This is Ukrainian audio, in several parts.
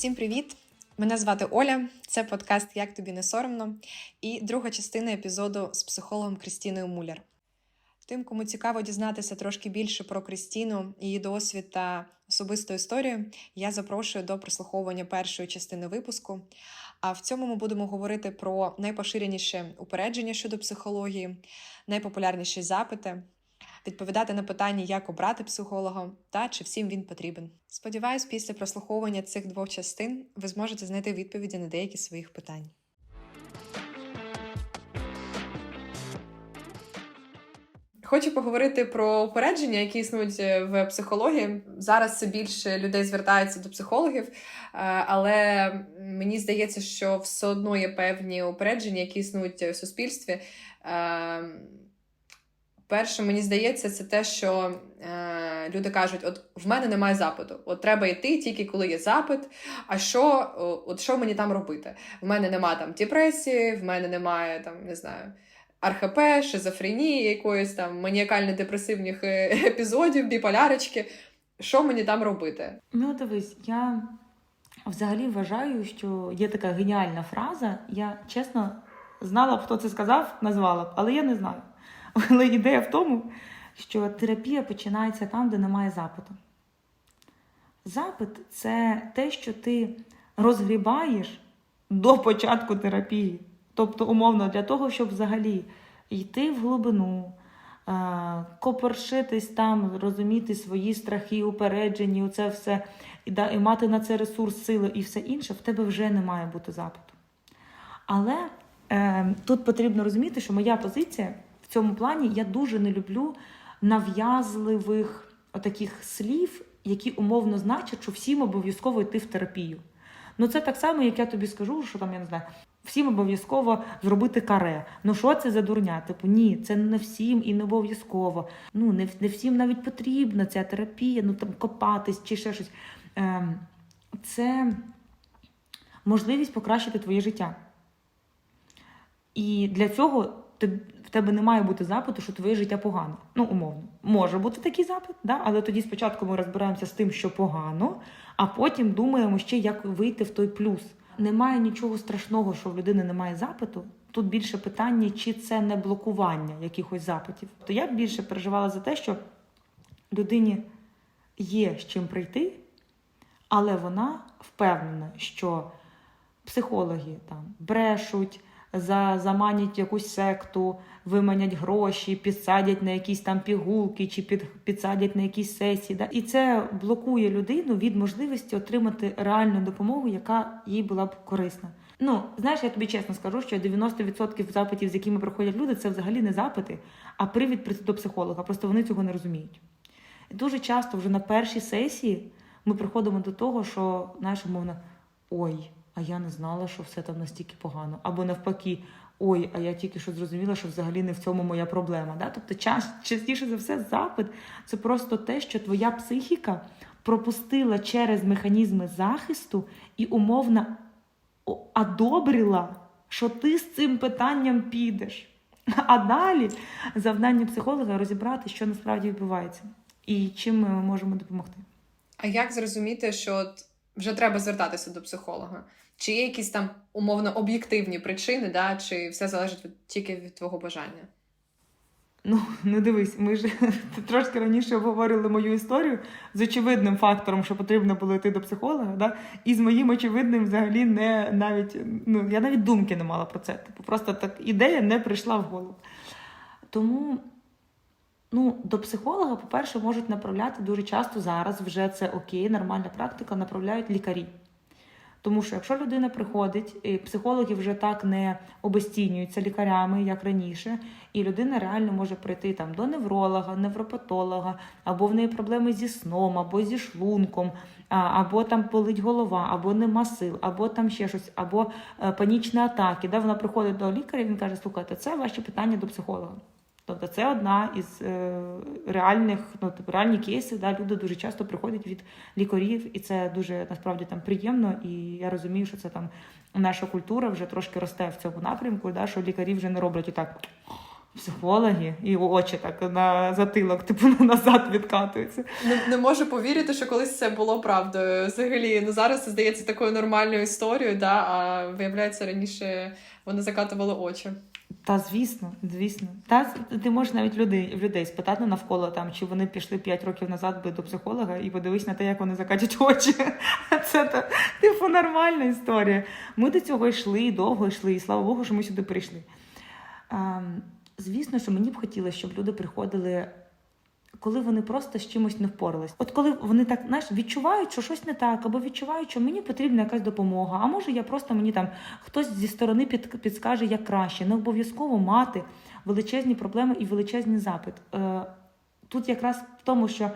Всім привіт! Мене звати Оля. Це подкаст Як тобі не соромно і друга частина епізоду з психологом Крістіною Муляр. Тим, кому цікаво дізнатися трошки більше про Крістіну, її досвід та особисту історію, я запрошую до прослуховування першої частини випуску. А в цьому ми будемо говорити про найпоширеніше упередження щодо психології, найпопулярніші запити, відповідати на питання, як обрати психолога та чи всім він потрібен. Сподіваюсь, після прослуховування цих двох частин ви зможете знайти відповіді на деякі своїх питань. Хочу поговорити про упередження, які існують е, в психології. Зараз все більше людей звертаються до психологів, е, але мені здається, що все одно є певні упередження, які існують в суспільстві. Перше, мені здається, це те, що е, люди кажуть: от в мене немає запиту, от треба йти тільки коли є запит. А що, от що мені там робити? В мене немає там депресії, в мене немає там, не знаю, РХП, шизофренії, якоїсь там маніакально-депресивних е, епізодів, біполярочки. Що мені там робити? Ну, дивись, я взагалі вважаю, що є така геніальна фраза. Я чесно знала б, хто це сказав, назвала б, але я не знаю. Але ідея в тому, що терапія починається там, де немає запиту. Запит це те, що ти розгрібаєш до початку терапії. Тобто, умовно, для того, щоб взагалі йти в глибину, копоршитись там, розуміти свої страхи, упереджені, оце все, і, і мати на це ресурс, сили і все інше, в тебе вже не має бути запиту. Але е, тут потрібно розуміти, що моя позиція цьому плані я дуже не люблю нав'язливих таких слів, які умовно значать, що всім обов'язково йти в терапію. Ну це так само, як я тобі скажу, що там я не знаю. Всім обов'язково зробити каре. Ну що це за дурня? Типу, ні, це не всім і не обов'язково. Ну не не всім навіть потрібна ця терапія, ну там копатись чи ще щось. Ем, Це можливість покращити твоє життя. І для цього в тебе не має бути запиту, що твоє життя погано. Ну, умовно. Може бути такий запит, да? але тоді спочатку ми розбираємося з тим, що погано, а потім думаємо ще, як вийти в той плюс. Немає нічого страшного, що в людини немає запиту. Тут більше питання, чи це не блокування якихось запитів. То я б більше переживала за те, що людині є з чим прийти, але вона впевнена, що психологи там брешуть заманять якусь секту, виманять гроші, підсадять на якісь там пігулки чи під, підсадять на якісь сесії. Да? І це блокує людину від можливості отримати реальну допомогу, яка їй була б корисна. Ну, знаєш, я тобі чесно скажу, що 90% запитів, з якими приходять люди, це взагалі не запити, а привід до психолога. Просто вони цього не розуміють. І дуже часто вже на першій сесії ми приходимо до того, що знаєш, умовно, ой а я не знала, що все там настільки погано. Або навпаки, ой, а я тільки що зрозуміла, що взагалі не в цьому моя проблема. Да? Тобто, частіше за все, запит це просто те, що твоя психіка пропустила через механізми захисту і умовно одобрила, що ти з цим питанням підеш. А далі завдання психолога розібрати, що насправді відбувається, і чим ми можемо допомогти. А як зрозуміти, що от вже треба звертатися до психолога? Чи є якісь там умовно об'єктивні причини, да? чи все залежить від, тільки від твого бажання? Ну, не дивись, ми ж трошки раніше обговорили мою історію з очевидним фактором, що потрібно було йти до психолога, да? і з моїм очевидним взагалі не навіть ну, я навіть думки не мала про це. Типу, просто так ідея не прийшла в голову. Тому ну, до психолога, по-перше, можуть направляти дуже часто зараз вже це окей, нормальна практика, направляють лікарі. Тому що якщо людина приходить, і психологи вже так не обесцінюються лікарями, як раніше, і людина реально може прийти там до невролога, невропатолога, або в неї проблеми зі сном, або зі шлунком, або там болить голова, або нема сил, або там ще щось, або е, панічні атаки. Де вона приходить до лікаря, він каже: слухайте, це ваші питання до психолога. Тобто це одна із е, реальних, ну типу реальні кейси. Да, Люди дуже часто приходять від лікарів, і це дуже насправді там приємно. І я розумію, що це там наша культура вже трошки росте в цьому напрямку, да, що лікарі вже не роблять і так Психологи і очі так на затилок, типу назад відкатуються. Не, не можу повірити, що колись це було правдою. Взагалі, ну зараз це здається такою нормальною історією, да, а виявляється, раніше вони закатували очі. Та звісно, звісно. Та ти можеш навіть людей, людей спитати навколо там, чи вони пішли 5 років назад би до психолога і подивись на те, як вони закатять очі. Це та, типу нормальна історія. Ми до цього йшли, довго йшли, і слава Богу, що ми сюди прийшли. А, звісно, що мені б хотілося, щоб люди приходили. Коли вони просто з чимось не впорались. От коли вони так знаєш, відчувають, що щось не так, або відчувають, що мені потрібна якась допомога, а може я просто мені там хтось зі сторони під, підскаже, як краще. Не обов'язково мати величезні проблеми і величезний запит. Е, тут якраз в тому, що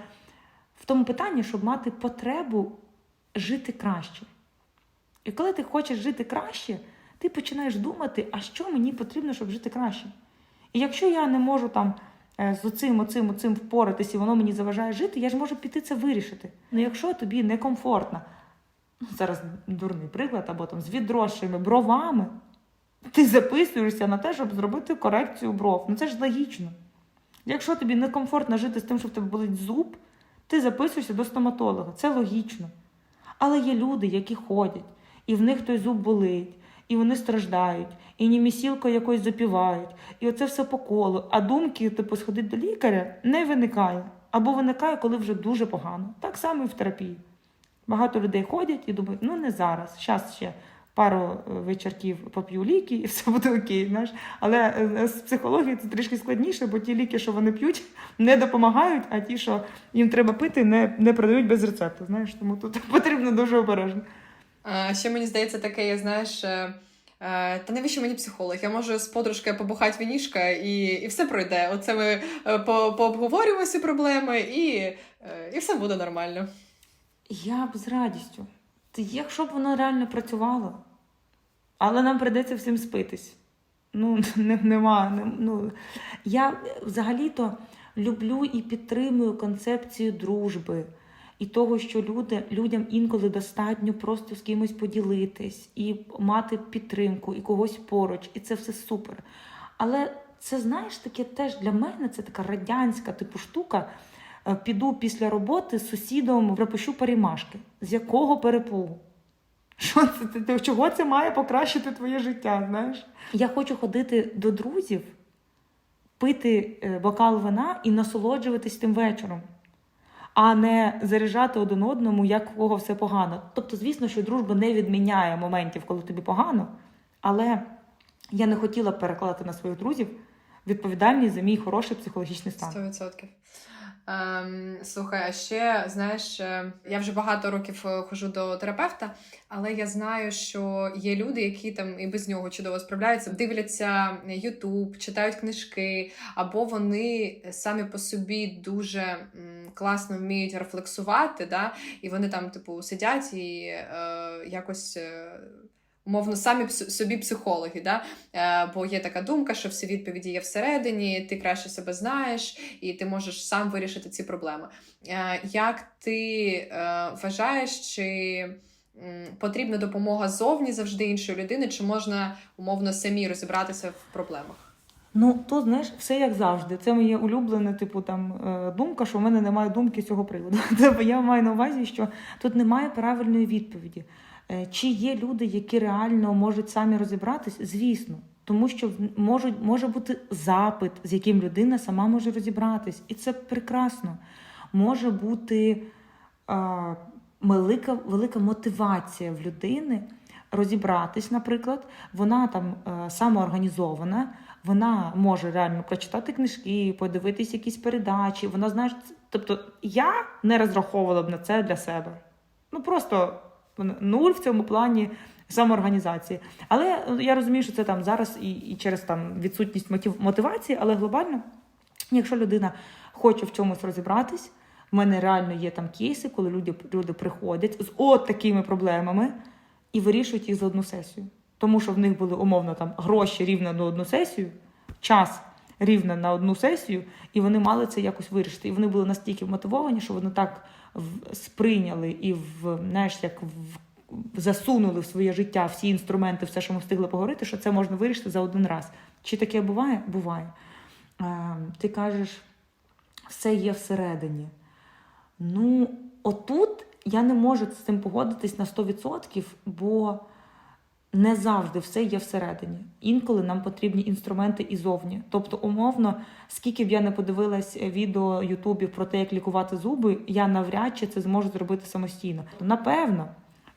в тому питанні, щоб мати потребу жити краще. І коли ти хочеш жити краще, ти починаєш думати, а що мені потрібно, щоб жити краще. І якщо я не можу там з оцим, оцим, оцим впоратись, і воно мені заважає жити, я ж можу піти це вирішити. Ну якщо тобі некомфортно, ну, зараз дурний приклад, або там з відросшими бровами, ти записуєшся на те, щоб зробити корекцію бров. Ну це ж логічно. Якщо тобі некомфортно жити з тим, що в тебе болить зуб, ти записуєшся до стоматолога. Це логічно. Але є люди, які ходять, і в них той зуб болить, і вони страждають, і німісілко якось запівають, і оце все по колу. А думки, типу, сходити до лікаря не виникає. Або виникає, коли вже дуже погано. Так само і в терапії. Багато людей ходять і думають, ну не зараз, зараз ще пару е, вечірків поп'ю ліки, і все буде окей. Знаєш? Але е, з психології це трішки складніше, бо ті ліки, що вони п'ють, не допомагають, а ті, що їм треба пити, не, не продають без рецепту. Знаєш, тому тут потрібно дуже обережно. Ще мені здається, таке, знаєш. е, е, Та навіщо мені психолог? Я можу з подружкою побухати вінішка і, і все пройде. Оце ми е, по, пообговорюємо всі проблеми, і, і все буде нормально. Я б з радістю. Якщо б воно реально працювало, але нам прийдеться всім спитись. Ну, не, нема. Не, ну, я взагалі-то люблю і підтримую концепцію дружби. І того, що люди, людям інколи достатньо просто з кимось поділитись і мати підтримку, і когось поруч, і це все супер. Але це, знаєш, таке теж для мене це така радянська типу штука. Е, Піду після роботи з сусідом пропущу парімашки. З якого перепугу? Що це? Чого це має покращити твоє життя? Знаєш? Я хочу ходити до друзів, пити е, бокал вина і насолоджуватись тим вечором, а не заряджати один одному, як у кого все погано. Тобто, звісно, що дружба не відміняє моментів, коли тобі погано, але я не хотіла перекладати на своїх друзів відповідальність за мій хороший психологічний стан. Сто відсотків. Ем, слухай, а ще знаєш, е, я вже багато років е, ходжу до терапевта, але я знаю, що є люди, які там і без нього чудово справляються, дивляться Ютуб, читають книжки, або вони самі по собі дуже класно вміють рефлексувати, да? і вони там, типу, сидять і е, якось. Умовно, самі собі психологи, да? Е, бо є така думка, що всі відповіді є всередині, ти краще себе знаєш, і ти можеш сам вирішити ці проблеми. Е, Як ти е, вважаєш, чи потрібна допомога зовні завжди іншої людини, чи можна умовно самі розібратися в проблемах? Ну, то знаєш, все як завжди. Це моє улюблене, типу, там е, думка, що в мене немає думки з цього приводу. Тобто я маю на увазі, що тут немає правильної відповіді. Е, Чи є люди, які реально можуть самі розібратись? Звісно. Тому що можуть, може бути запит, з яким людина сама може розібратись. І це прекрасно. Може бути е, велика, велика мотивація в людини розібратись, наприклад, вона там е, самоорганізована, вона може реально прочитати книжки, подивитись якісь передачі. Вона знає, тобто я не розраховувала б на це для себе. Ну просто нуль в цьому плані самоорганізації. Але е, я розумію, що це там зараз і, і через там відсутність мотив, мотивації, але глобально, якщо людина хоче в чомусь розібратись, в мене реально є там кейси, коли люди, люди приходять з от такими проблемами і вирішують їх за одну сесію. Тому що в них були умовно там гроші рівно на одну сесію, час рівно на одну сесію, і вони мали це якось вирішити. І вони були настільки мотивовані, що вони так сприйняли і в, знаєш, як в, засунули в своє життя всі інструменти, все, що ми встигли поговорити, що це можна вирішити за один раз. Чи таке буває? Буває. е, ти кажеш, все є всередині. Ну, отут я не можу з цим погодитись на 100%, бо не завжди все є всередині. Інколи нам потрібні інструменти ізовні. Тобто, умовно, скільки б я не подивилась відео Ютубів про те, як лікувати зуби, я навряд чи це зможу зробити самостійно. Напевно,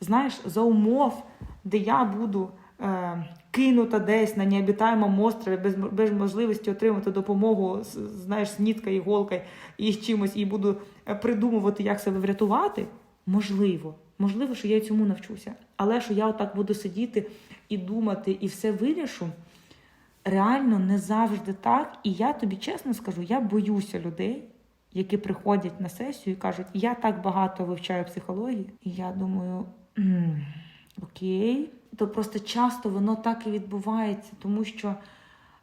знаєш, за умов, де я буду е, кинута десь на необітаємому острові без, без можливості отримати допомогу, знаєш, з ніткою, іголкою і чимось, і буду е, придумувати, як себе врятувати. Можливо, можливо, що я цьому навчуся. Але що я отак буду сидіти і думати, і все вирішу, реально не завжди так. І я тобі чесно скажу, я боюся людей, які приходять на сесію і кажуть, я так багато вивчаю психології, і я думаю, окей. То просто часто воно так і відбувається, тому що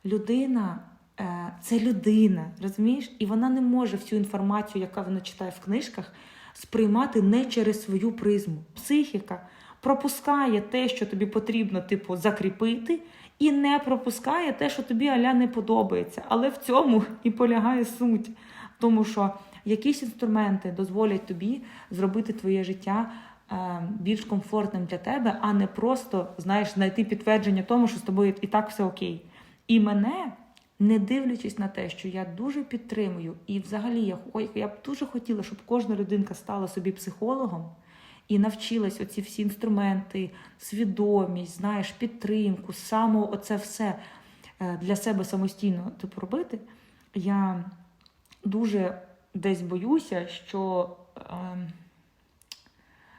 людина е, це людина, розумієш? І вона не може всю інформацію, яка вона читає в книжках, сприймати не через свою призму. Психіка пропускає те, що тобі потрібно, типу, закріпити, і не пропускає те, що тобі аля не подобається. Але в цьому і полягає суть. Тому що якісь інструменти дозволять тобі зробити твоє життя е, більш комфортним для тебе, а не просто знаєш, знайти підтвердження тому, що з тобою і так все окей. І мене, не дивлячись на те, що я дуже підтримую, і взагалі я, я б дуже хотіла, щоб кожна людинка стала собі психологом і навчилась оці всі інструменти, свідомість, знаєш, підтримку, само оце все е, для себе самостійно типу, робити. Я дуже десь боюся, що е,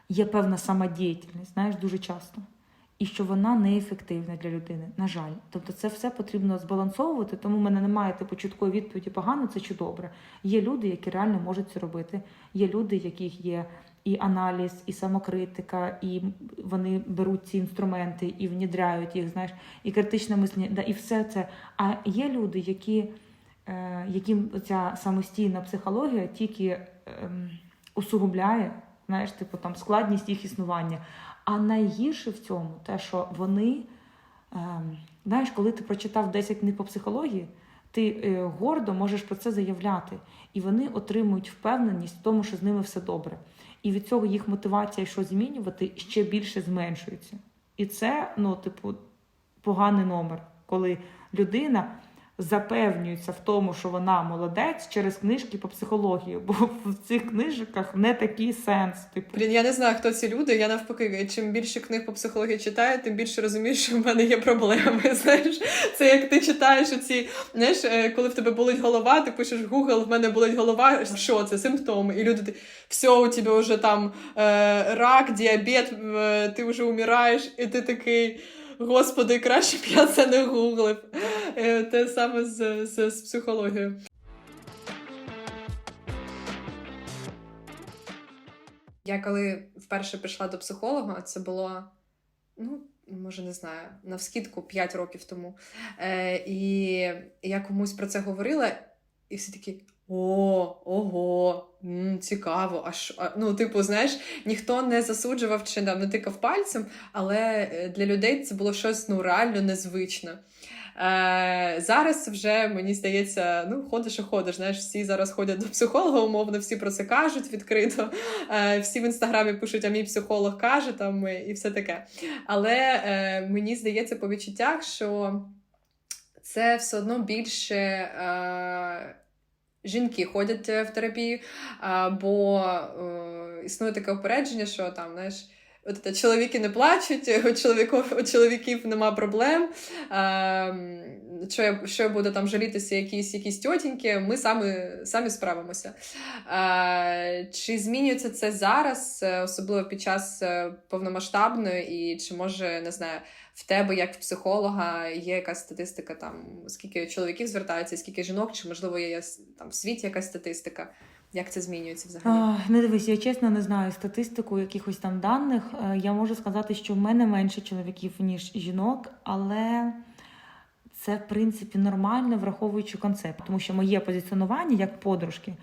є певна самодіяльність, знаєш, дуже часто. І що вона неефективна для людини, на жаль. Тобто це все потрібно збалансовувати, тому в мене немає типу чіткої відповіді погано це чи добре. Є люди, які реально можуть це робити. Є люди, яких є і аналіз, і самокритика, і вони беруть ці інструменти і внідряють їх, знаєш, і критичне мислення, да, і все це. А є люди, які, е, яким ця самостійна психологія тільки ем, усугубляє, знаєш, типу там складність їх існування. А найгірше в цьому те, що вони, ем, знаєш, коли ти прочитав 10 книг по психології, ти е, гордо можеш про це заявляти, і вони отримують впевненість в тому, що з ними все добре. І від цього їх мотивація, що змінювати, ще більше зменшується. І це, ну, типу, поганий номер, коли людина запевнюється в тому, що вона молодець через книжки по психології, бо в цих книжках не такий сенс. Типу, Блін, я не знаю, хто ці люди. Я навпаки, чим більше книг по психології читаю, тим більше розумію, що в мене є проблеми. Знаєш, це як ти читаєш оці, знаєш, е, коли в тебе болить голова, ти пишеш в Google, в мене болить голова. Що це? Симптоми. І люди все, у тебе вже там е, рак, діабет, е, ти вже умираєш, і ти такий. Господи, краще б я це не гуглив. Е, Те саме з, з, з психологією. Я коли вперше прийшла до психолога, це було, ну, може, не знаю, навскідку 5 років тому. Е, і я комусь про це говорила, і всі такі. О, ого, м, цікаво. А що? А, ну, типу, знаєш, ніхто не засуджував чи там, не тикав пальцем, але е, для людей це було щось ну, реально незвичне. Е, зараз вже мені здається, ну ходиш і ходиш. Знаєш, всі зараз ходять до психолога, умовно, всі про це кажуть відкрито. Е, всі в інстаграмі пишуть, а мій психолог каже там і все таке. Але е, мені здається по відчуттях, що це все одно більше. Е, Жінки ходять е, в терапію, бо е, існує таке опередження, що там, знаєш, от це, чоловіки не плачуть, у чоловіків, у чоловіків нема проблем. Е, що, я, що я буду там жалітися, якісь якісь тьотіньки, ми самі, самі справимося. Е, чи змінюється це зараз, е, особливо під час е, повномасштабної, і чи може, не знаю, в тебе, як в психолога, є якась статистика, там скільки чоловіків звертаються, скільки жінок, чи можливо є там в світі якась статистика? Як це змінюється взагалі? А, не дивись, я чесно не знаю статистику якихось там даних. Е, Я можу сказати, що в мене менше чоловіків, ніж жінок, але це, в принципі, нормально, враховуючи концепт, тому що моє позиціонування як подружки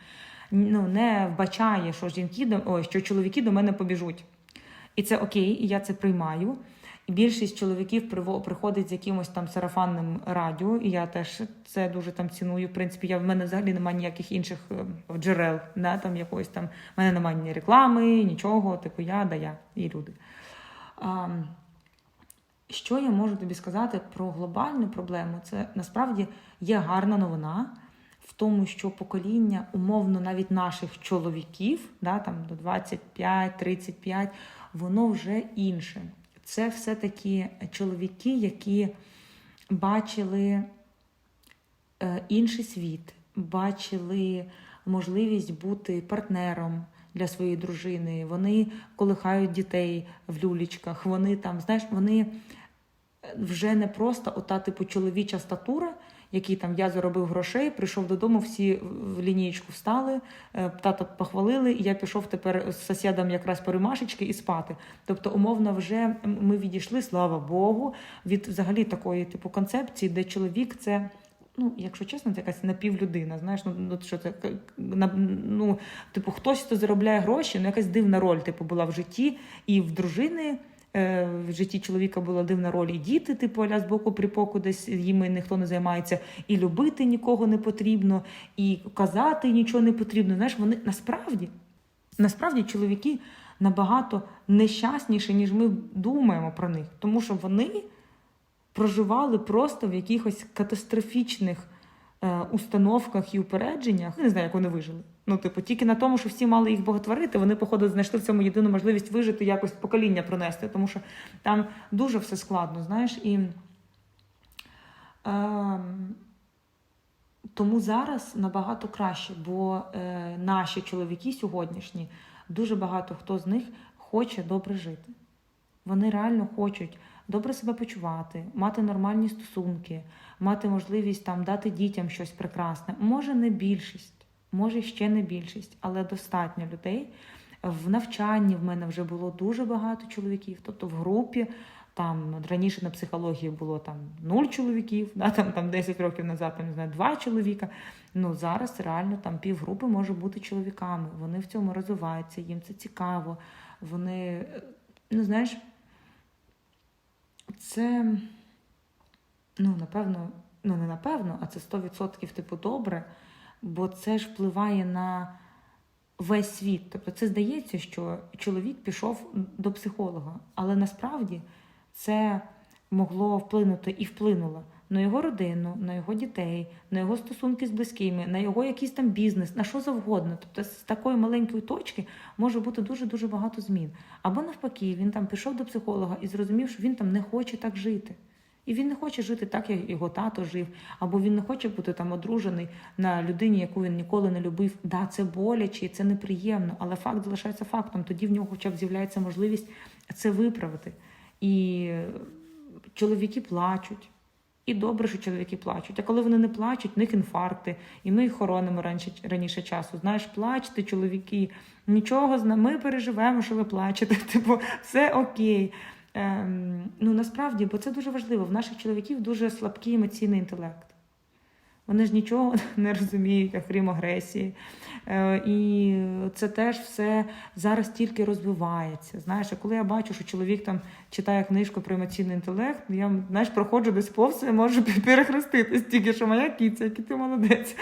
ну, не вбачає, що жінки до ой, що чоловіки до мене побіжуть. І це окей, і я це приймаю. Більшість чоловіків приходить з якимось там сарафанним радіо, і я теж це дуже там ціную. В принципі, я в мене взагалі немає ніяких інших е, джерел, да, там якоїсь там в мене немає ні реклами, нічого. Типу, я да я і люди. А, що я можу тобі сказати про глобальну проблему? Це насправді є гарна новина в тому, що покоління, умовно, навіть наших чоловіків, да, там до 25-35, воно вже інше. Це все-таки чоловіки, які бачили е, інший світ, бачили можливість бути партнером для своєї дружини. Вони колихають дітей в люлічках. Вони там, знаєш, вони вже не просто ота, типу, чоловіча статура, який там я заробив грошей, прийшов додому, всі в лінієчку встали, е, тата похвалили, і я пішов тепер з сусідом якраз перемашечки і спати. Тобто, умовно, вже ми відійшли, слава Богу, від взагалі такої типу концепції, де чоловік це. Ну, якщо чесно, це якась напівлюдина. Знаєш, ну, ну що це ну, типу, хтось, хто заробляє гроші, ну якась дивна роль, типу, була в житті, і в дружини. Е, В житті чоловіка була дивна роль, і діти, типу, аля з боку припоку, десь їми ніхто не займається, і любити нікого не потрібно, і казати нічого не потрібно. Знаєш, вони насправді, насправді чоловіки набагато нещасніші, ніж ми думаємо про них, тому що вони проживали просто в якихось катастрофічних е, установках і упередженнях. Не знаю, як вони вижили. Ну, типу, тільки на тому, що всі мали їх боготворити, вони, походу, знайшли в цьому єдину можливість вижити, якось покоління пронести, тому що там дуже все складно, знаєш, і. Ем, тому зараз набагато краще, бо е, наші чоловіки сьогоднішні, дуже багато хто з них хоче добре жити. Вони реально хочуть добре себе почувати, мати нормальні стосунки, мати можливість там дати дітям щось прекрасне. Може, не більшість, може ще не більшість, але достатньо людей. В навчанні в мене вже було дуже багато чоловіків. Тобто в групі там раніше на психології було там нуль чоловіків, да, там, там 10 років назад там, не знаю, два чоловіка. Ну зараз реально там півгрупи може бути чоловіками. Вони в цьому розвиваються, їм це цікаво. Вони, ну знаєш, це ну, напевно, ну не напевно, а це 100% типу добре, бо це ж впливає на весь світ. Тобто це здається, що чоловік пішов до психолога, але насправді це могло вплинути і вплинуло на його родину, на його дітей, на його стосунки з близькими, на його якийсь там бізнес, на що завгодно. Тобто з такої маленької точки може бути дуже дуже багато змін. Або навпаки, він там пішов до психолога і зрозумів, що він там не хоче так жити. І він не хоче жити так, як його тато жив, або він не хоче бути там одружений на людині, яку він ніколи не любив. Да, це боляче, це неприємно, але факт залишається фактом. Тоді в нього хоча б з'являється можливість це виправити. І чоловіки плачуть. І добре, що чоловіки плачуть. А коли вони не плачуть, в них інфаркти, і ми їх хоронимо раніше, раніше часу. Знаєш, плачте, чоловіки, нічого з нами переживемо, що ви плачете. Типу, все окей. Ем, ну насправді, бо це дуже важливо. В наших чоловіків дуже слабкий емоційний інтелект. Вони ж нічого не розуміють, окрім агресії. Е, і це теж все зараз тільки розвивається. Знаєш, а коли я бачу, що чоловік там читає книжку про емоційний інтелект, я знаєш, проходжу десь повз і можу перехреститись, тільки що моя кіця, який ти молодець.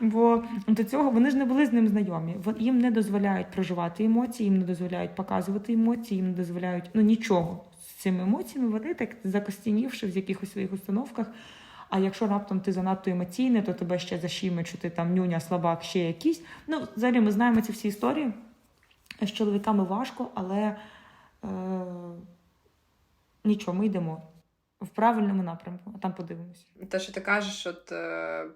Бо до цього вони ж не були з ним знайомі. Їм не дозволяють проживати емоції, їм не дозволяють показувати емоції, їм не дозволяють ну нічого цими емоціями. Вони так закостінівши в якихось своїх установках. А якщо раптом ти занадто емоційний, то тебе ще защімить, що ти там нюня, слабак, ще якийсь. Ну, взагалі, ми знаємо ці всі історії. З чоловіками важко, але е, нічого, ми йдемо в правильному напрямку, а там подивимося. те, що ти кажеш, от е,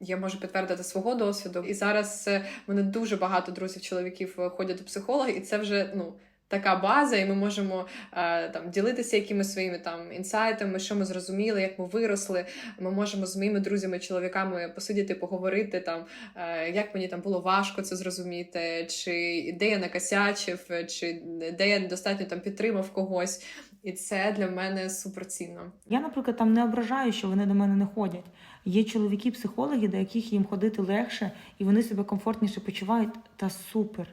я можу підтвердити свого досвіду. І зараз е, мене дуже багато друзів-чоловіків е, ходять до психолога, і це вже ну. Така база, і ми можемо е, там ділитися якимись своїми там інсайтами, що ми зрозуміли, як ми виросли. Ми можемо з моїми друзями-чоловіками посидіти, поговорити там, е, як мені там було важко це зрозуміти, чи де я накосячив, чи де я недостатньо там підтримав когось. І це для мене суперцінно. Я, наприклад, там не ображаю, що вони до мене не ходять. Є чоловіки-психологи, до яких їм ходити легше, і вони себе комфортніше почувають. Та супер.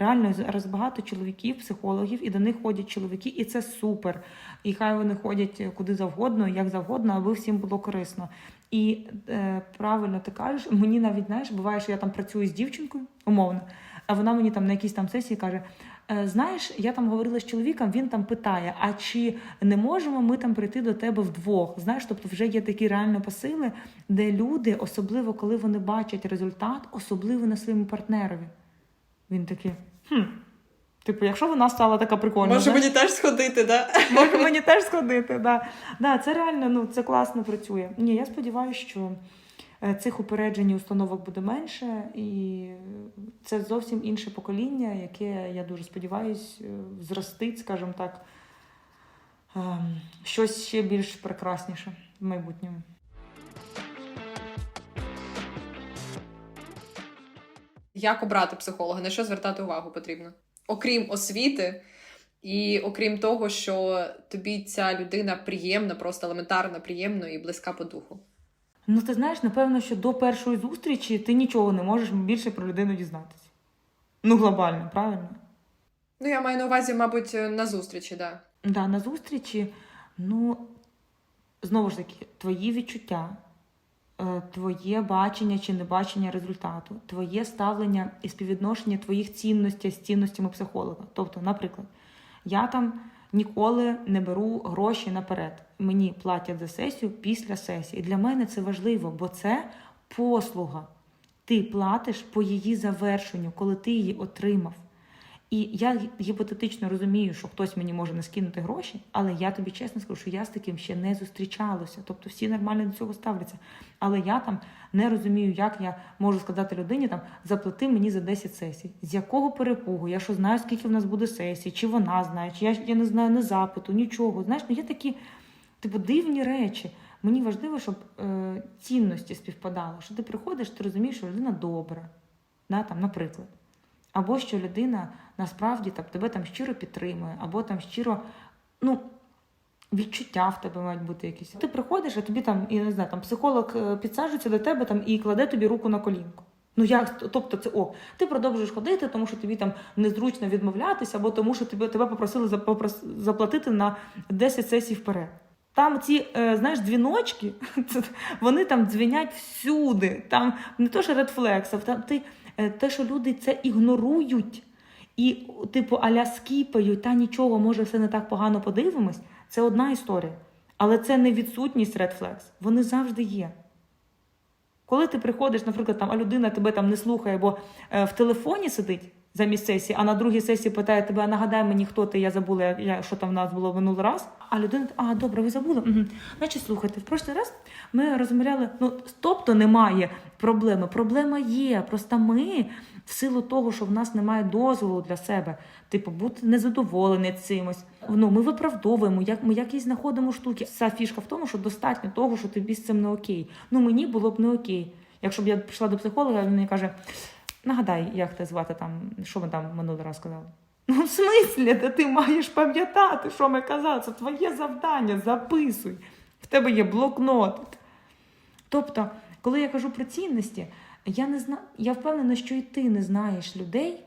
Реально зараз багато чоловіків, психологів, і до них ходять чоловіки, і це супер. І хай вони ходять куди завгодно, як завгодно, аби всім було корисно. І е, правильно ти кажеш, мені навіть знаєш, буває, що я там працюю з дівчинкою, умовно, а вона мені там на якійсь там сесії каже: «Е, знаєш, я там говорила з чоловіком, він там питає: а чи не можемо ми там прийти до тебе вдвох? Знаєш, тобто вже є такі реально посили, де люди, особливо коли вони бачать результат, особливо на своєму партнерові. Він такий, хм. Типу, якщо вона стала така прикольна, Може мені теж сходити, да? може мені теж сходити. Да. Да, це реально ну, це класно працює. Ні, я сподіваюся, що е, цих упереджень і установок буде менше, і це зовсім інше покоління, яке, я дуже сподіваюся, зростить, скажімо так, ем, щось ще більш прекрасніше в майбутньому. Як обрати психолога? На що звертати увагу потрібно? Окрім освіти, і окрім того, що тобі ця людина приємна, просто елементарно приємна і близька по духу. Ну, ти знаєш, напевно, що до першої зустрічі ти нічого не можеш більше про людину дізнатися. Ну, глобально, правильно? Ну, я маю на увазі, мабуть, на зустрічі, да. Да, на зустрічі, ну, знову ж таки, твої відчуття, твоє бачення чи небачення результату, твоє ставлення і співвідношення твоїх цінностей з цінностями психолога. Тобто, наприклад, я там ніколи не беру гроші наперед. Мені платять за сесію після сесії. Для мене це важливо, бо це послуга. Ти платиш по її завершенню, коли ти її отримав. І я гіпотетично розумію, що хтось мені може не скинути гроші, але я тобі чесно скажу, що я з таким ще не зустрічалася. Тобто всі нормально до цього ставляться. Але я там не розумію, як я можу сказати людині там заплати мені за 10 сесій. З якого перепугу? Я що знаю, скільки в нас буде сесій, чи вона знає, чи я, я не знаю не запиту, нічого. Знаєш, ну є такі типу дивні речі. Мені важливо, щоб е, цінності співпадали. Що ти приходиш, ти розумієш, що людина добра, да, там, наприклад. Або що людина насправді так, тебе там щиро підтримує, або там щиро, ну, відчуття в тебе мають бути якісь. Ти приходиш, а тобі там, я не знаю, там психолог е, підсаджується до тебе там і кладе тобі руку на колінку. Ну як, тобто це о, ти продовжуєш ходити, тому що тобі там незручно відмовлятися, або тому, що тебе, тебе попросили заплатити на 10 сесій вперед. Там ці, е, знаєш, дзвіночки, вони там дзвінять всюди. Там не то, що редфлексів, там ти, те, що люди це ігнорують і, типу, аля скіпають, та нічого, може, все не так погано подивимось. Це одна історія. Але це не відсутність редфлекс. Вони завжди є. Коли ти приходиш, наприклад, там, а людина тебе там не слухає, бо е, в телефоні сидить замість сесії, а на другій сесії питає тебе, нагадай мені, хто ти, я забула, я, що там в нас було минулий раз. А людина, а добре, ви забули? Угу. Значить, слухайте, в прошлий раз ми розмовляли. Ну, тобто немає проблеми. Проблема є. Просто ми, в силу того, що в нас немає дозволу для себе, типу, бути незадоволені цимось. Ну, ми виправдовуємо, як ми якісь знаходимо штуки. Вся фішка в тому, що достатньо того, що тобі з цим не окей. Ну мені було б не окей. Якщо б я пішла до психолога, він мені каже: нагадай, як тебе звати там, що ми там минулий раз казали. Ну, в смислі, де ти маєш пам'ятати, що ми казали? Це твоє завдання, записуй. В тебе є блокнот. Тобто, коли я кажу про цінності, я не зна... я впевнена, що і ти не знаєш людей,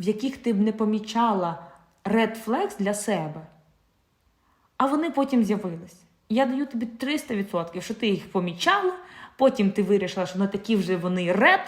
в яких ти б не помічала red flags для себе. А вони потім з'явились. Я даю тобі 300%, що ти їх помічала, потім ти вирішила, що не такі вже вони ред,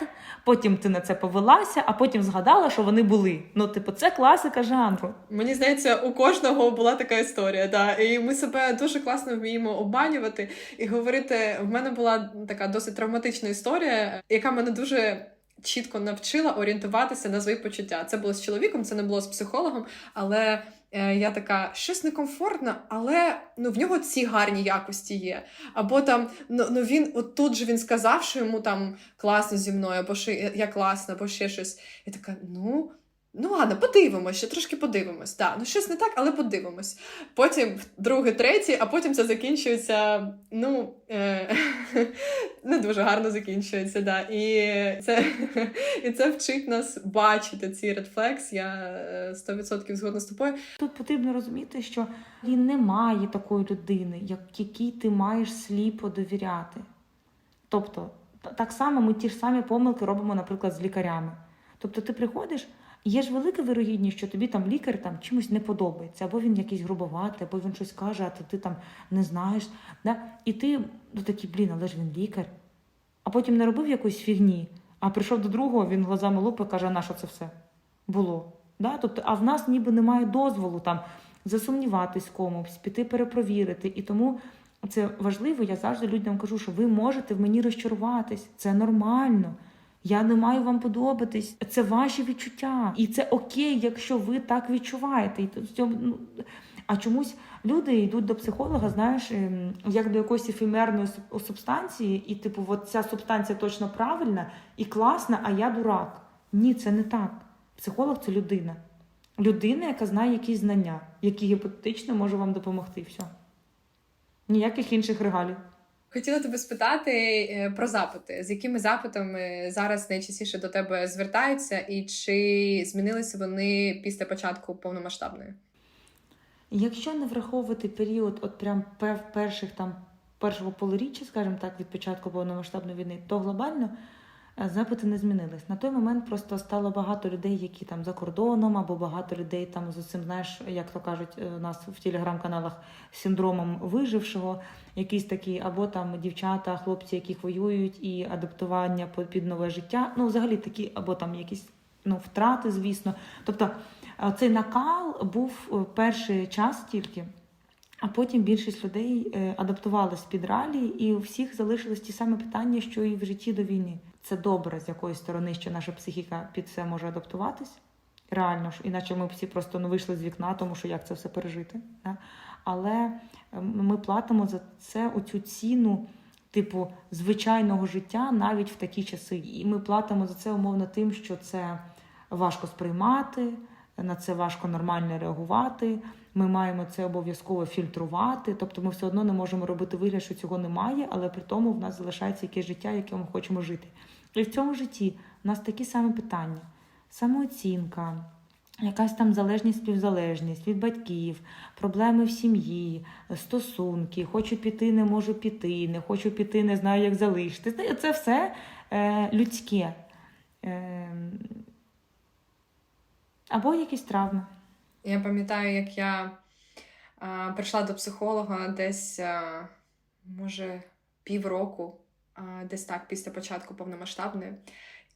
потім ти на це повелася, а потім згадала, що вони були. Ну, типу, це класика жанру. Мені здається, у кожного була така історія, да. І ми себе дуже класно вміємо обманювати і говорити. В мене була така досить травматична історія, яка мене дуже. Чітко навчила орієнтуватися на свої почуття. Це було з чоловіком, це не було з психологом, але я така щось некомфортно, але ну в нього ці гарні якості є. Або там ну, ну він от тут же він сказав, що йому там класно зі мною, або що я я класна, або ще щось. Я така, ну. Ну ладно, подивимось, ще трошки подивимось. Так, ну щось не так, але подивимось. Потім другий, третій, а потім це закінчується. Ну е- не дуже гарно закінчується. Да. І це, і це вчить нас бачити ці flags. Я е, 100% згодна з тобою. Тут потрібно розуміти, що і немає такої людини, як якій ти маєш сліпо довіряти. Тобто, так само ми ті ж самі помилки робимо, наприклад, з лікарями. Тобто, ти приходиш, Є ж велика вирогідність, що тобі там лікар там чимось не подобається, або він якийсь грубоватий, або він щось каже, а ти, ти там не знаєш. Да? І ти ну, такий, блін, але ж він лікар. А потім не робив якоїсь фігні, а прийшов до другого, він глазами лупи каже, а на що це все було. Да? Тобто, а в нас ніби немає дозволу там засумніватись комусь, піти перепровірити. І тому це важливо. Я завжди людям кажу, що ви можете в мені розчаруватись. Це нормально. Я не маю вам подобатись. Це ваші відчуття. І це окей, якщо ви так відчуваєте. Ну, а чомусь люди йдуть до психолога, знаєш, ем, як до якоїсь ефемерної субстанції, і типу, от ця субстанція точно правильна і класна, а я дурак. Ні, це не так. Психолог це людина. Людина, яка знає якісь знання, які гіпотетично може вам допомогти. Все. Ніяких інших регалій. Хотіла тебе спитати е, про запити. З якими запитами зараз найчастіше до тебе звертаються, і чи змінилися вони після початку повномасштабної? Якщо не враховувати період, от прям пер- перших там першого полуріччя, скажімо так, від початку повномасштабної війни, то глобально запити не змінились. На той момент просто стало багато людей, які там за кордоном, або багато людей там з цим, знаєш, як то кажуть, е, у нас в телеграм-каналах синдромом вижившого, якісь такі, або там дівчата, хлопці, яких воюють, і адаптування під нове життя. Ну, взагалі такі, або там якісь ну, втрати, звісно. Тобто Цей накал був е, перший час тільки, а потім більшість людей е, адаптувалась під реалії, і у всіх залишились ті самі питання, що і в житті до війни. Це добре з якоїсь сторони, що наша психіка під це може адаптуватись. Реально ж, іначе ми всі просто не вийшли з вікна, тому що як це все пережити. Да? Але е, ми платимо за це оцю ціну, типу, звичайного життя навіть в такі часи. І ми платимо за це умовно тим, що це важко сприймати на це важко нормально реагувати. Ми маємо це обов'язково фільтрувати. Тобто ми все одно не можемо робити вигляд, що цього немає, але при тому в нас залишається якесь життя, яке ми хочемо жити. І в цьому житті в нас такі самі питання: самооцінка, якась там залежність, співзалежність від батьків, проблеми в сім'ї, стосунки, хочу піти, не можу піти, не хочу піти, не знаю, як залишити. Це все е, людське. Е, або якісь травми. Я пам'ятаю, як я а, прийшла до психолога десь, а, може, півроку, а, десь так, після початку повномасштабної.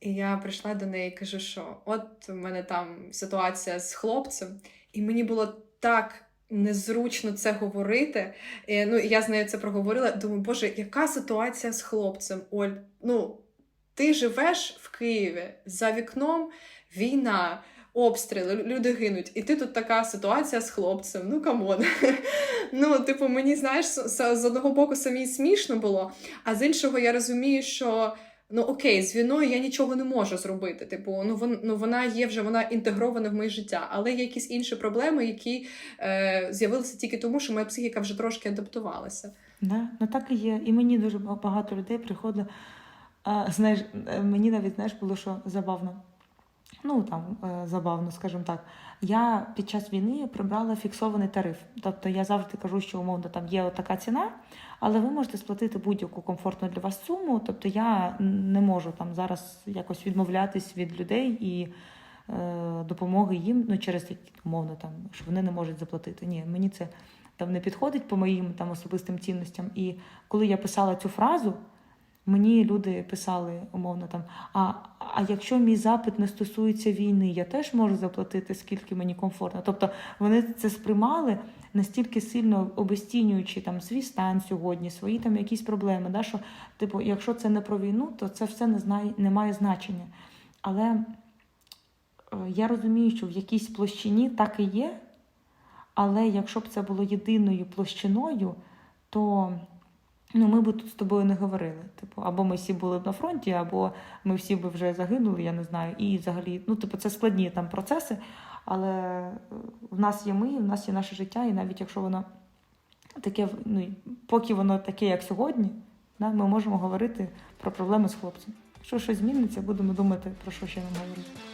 І я прийшла до неї і кажу, що от у мене там ситуація з хлопцем, і мені було так незручно це говорити. І, ну, я з нею це проговорила. Думаю, боже, яка ситуація з хлопцем? Оль, ну, ти живеш в Києві за вікном війна обстріли, люди гинуть, і ти тут така ситуація з хлопцем. Ну камон. Ну, типу, мені знаєш, з, одного боку самі смішно було, а з іншого я розумію, що. Ну окей, з війною я нічого не можу зробити. Типу, ну вон, ну вона є вже вона інтегрована в моє життя, але є якісь інші проблеми, які е, з'явилися тільки тому, що моя психіка вже трошки адаптувалася. Да? Ну так і є. І мені дуже багато людей приходило. А, знаєш, е, мені навіть знаєш, було що забавно. Ну там е, забавно, скажімо так. Я під час війни прибрала фіксований тариф. Тобто я завжди кажу, що умовно там є така ціна, але ви можете сплатити будь-яку комфортну для вас суму. Тобто я не можу там зараз якось відмовлятись від людей і е, допомоги їм, ну через такі умовно там, що вони не можуть заплатити. Ні, мені це там не підходить по моїм там особистим цінностям. І коли я писала цю фразу, мені люди писали умовно там: а, а якщо мій запит не стосується війни, я теж можу заплатити, скільки мені комфортно. Тобто вони це сприймали настільки сильно обесцінюючи там свій стан сьогодні, свої там якісь проблеми. Да, що, типу, якщо це не про війну, то це все не знає, не має значення. Але е, я розумію, що в якійсь площині так і є. Але якщо б це було єдиною площиною, то ну, ми б тут з тобою не говорили. Типу, або ми всі були б на фронті, або ми всі б вже загинули, я не знаю. І взагалі, ну, типу, це складні там процеси. Але е, в нас є ми, в нас є наше життя, і навіть якщо воно таке, ну, поки воно таке, як сьогодні, да, ми можемо говорити про проблеми з хлопцем. Якщо щось зміниться, будемо думати, про що ще нам говорити.